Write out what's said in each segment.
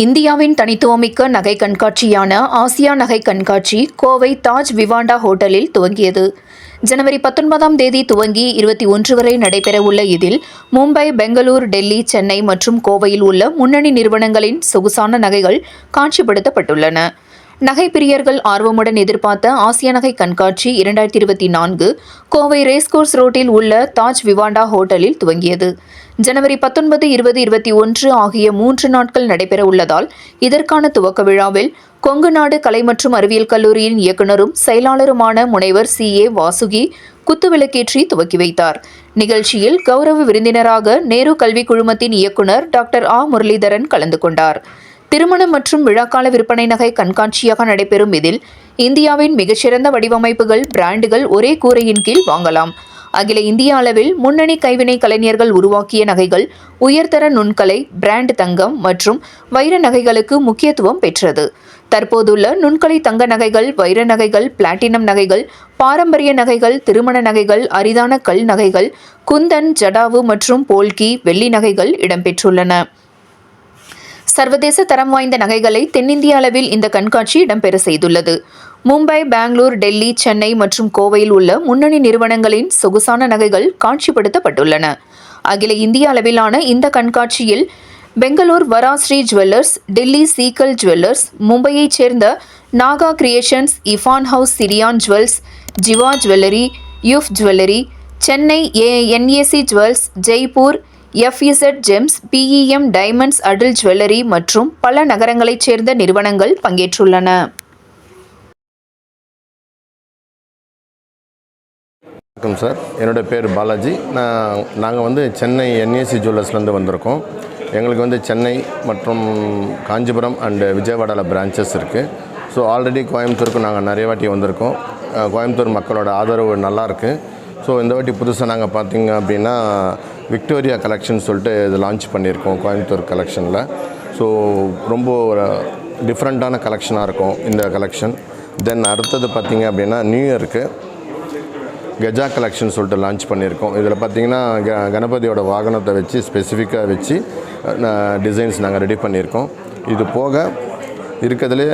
இந்தியாவின் தனித்துவமிக்க நகை கண்காட்சியான ஆசியா நகை கண்காட்சி கோவை தாஜ் விவாண்டா ஹோட்டலில் துவங்கியது. ஜனவரி பத்தொன்பதாம் தேதி துவங்கி இருபத்தி ஒன்று வரை நடைபெறவுள்ள இதில் மும்பை பெங்களூர் டெல்லி சென்னை மற்றும் கோவையில் உள்ள முன்னணி நிறுவனங்களின் சொகுசான நகைகள் காட்சிப்படுத்தப்பட்டுள்ளன. நகை பிரியர்கள் ஆர்வமுடன் எதிர்பார்த்த ஆசிய நகை கண்காட்சி இரண்டாயிரத்தி இருபத்தி நான்கு கோவை ரேஸ்கோர்ஸ் ரோட்டில் உள்ள தாஜ் விவாண்டா ஹோட்டலில் துவங்கியது. ஜனவரி பத்தொன்பது இருபது இருபத்தி ஒன்று ஆகிய மூன்று நாட்கள் நடைபெற உள்ளதால் இதற்கான துவக்க விழாவில் கொங்கு நாடு கலை மற்றும் அறிவியல் கல்லூரியின் இயக்குனரும் செயலாளருமான முனைவர் சி. ஏ. வாசுகி குத்துவிளக்கேற்றி துவக்கி வைத்தார். நிகழ்ச்சியில் கௌரவ விருந்தினராக நேரு கல்விக் குழுமத்தின் இயக்குனர் டாக்டர் ஆ. முரளிதரன் கலந்து கொண்டார். திருமணம் மற்றும் விழாக்கால விற்பனை நகை கண்காட்சியாக நடைபெறும் இதில் இந்தியாவின் மிகச்சிறந்த வடிவமைப்புகள் பிராண்டுகள் ஒரே கூரையின் கீழ் வாங்கலாம். அகில இந்திய அளவில் முன்னணி கைவினை கலைஞர்கள் உருவாக்கிய நகைகள் உயர்தர நுண்கலை பிராண்ட் தங்கம் மற்றும் வைர நகைகளுக்கு முக்கியத்துவம் பெற்றது. தற்போதுள்ள நுண்கலை தங்க நகைகள் வைர நகைகள் பிளாட்டினம் நகைகள் பாரம்பரிய நகைகள் திருமண நகைகள் அரிதான கல் நகைகள் குந்தன் ஜடாவு மற்றும் போல்கி வெள்ளி நகைகள் இடம்பெற்றுள்ளன. சர்வதேச தரம் வாய்ந்த நகைகளை தென்னிந்திய அளவில் இந்த கண்காட்சி இடம்பெற செய்துள்ளது. மும்பை பெங்களூர் டெல்லி சென்னை மற்றும் கோவையில் உள்ள முன்னணி நிறுவனங்களின் சொகுசான நகைகள் காட்சிப்படுத்தப்பட்டுள்ளன. அகில இந்திய அளவிலான இந்த கண்காட்சியில் பெங்களூர் வராஸ்ரீ ஜுவல்லர்ஸ் டெல்லி சீக்கல் ஜுவல்லர்ஸ் மும்பையைச் சேர்ந்த நாகா கிரியேஷன்ஸ் இஃபான் ஹவுஸ் சிரியான் jewels Jiva jewellery யூஃப் jewellery Chennai A NAC jewels Jaipur FZ gems PEM diamonds Adil jewellery மற்றும் பல நகரங்களைச் சேர்ந்த நிறுவனங்கள் பங்கேற்றுள்ளன. வணக்கம் சார். என்னோடய பேர் பாலாஜி. நான் நாங்கள் வந்து சென்னை என்ஏசி ஜுவல்லர்ஸ்லேருந்து வந்திருக்கோம். எங்களுக்கு வந்து சென்னை மற்றும் காஞ்சிபுரம் அண்டு விஜயவாடாவில் பிரான்ச்சஸ் இருக்குது ஸோ ஆல்ரெடி கோயம்புத்தூருக்கு நாங்கள் நிறைய வாட்டி வந்திருக்கோம். கோயம்புத்தூர் மக்களோட ஆதரவு நல்லாயிருக்கு ஸோ இந்த வாட்டி புதுசாக நாங்கள் பார்த்தீங்க அப்படின்னா விக்டோரியா கலெக்ஷன் சொல்லிட்டு இது லான்ச் பண்ணியிருக்கோம் கோயம்புத்தூர் கலெக்ஷனில் ஸோ ரொம்ப டிஃப்ரெண்ட்டான கலெக்ஷனாக இருக்கும் இந்த கலெக்ஷன் தென் அடுத்தது பார்த்திங்க அப்படின்னா நியூ இயருக்கு கஜா கலெக்ஷன் சொல்லிட்டு லான்ச் பண்ணியிருக்கோம். இதில் பார்த்தீங்கன்னா க கணபதியோட வாகனத்தை வச்சு ஸ்பெசிஃபிக்காக வச்சு டிசைன்ஸ் நாங்கள் ரெடி பண்ணியிருக்கோம். இது போக இருக்கிறதுலே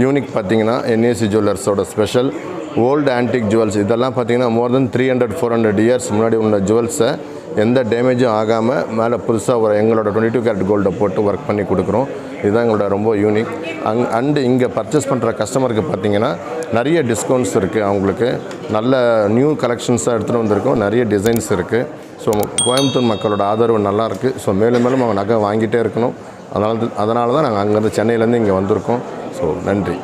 யூனிக் பார்த்தீங்கன்னா என்ஏசி ஜுவல்லர்ஸோட ஸ்பெஷல் ஓல்டு ஆன்டிக் ஜுவல்ஸ் இதெல்லாம் பார்த்தீங்கன்னா more than three hundred four hundred years முன்னாடி உள்ள ஜுவல்ஸை எந்த டேமேஜும் ஆகாமல் மேலே புதுசாக ஒரு எங்களோட டுவெண்ட்டி டூ கேரட் கோல்டை போட்டு ஒர்க் பண்ணி கொடுக்குறோம். இதுதான் எங்களோட ரொம்ப யூனிக் அங் அண்டு இங்கே பர்ச்சேஸ் பண்ணுற கஸ்டமருக்கு பார்த்தீங்கன்னா நிறைய டிஸ்கவுண்ட்ஸ் இருக்குது அவங்களுக்கு. நல்ல நியூ கலெக்ஷன்ஸாக எடுத்துகிட்டு வந்திருக்கோம். நிறைய டிசைன்ஸ் இருக்குது ஸோ கோயம்புத்தூர் மக்களோட ஆதரவு நல்லா இருக்குது ஸோ மேலும் மேலும் அவங்க நகை வாங்கிட்டே இருக்கணும். அதனால அதனால தான் நாங்கள் அங்கேருந்து சென்னையிலேருந்து இங்கே வந்திருக்கோம். ஸோ நன்றி.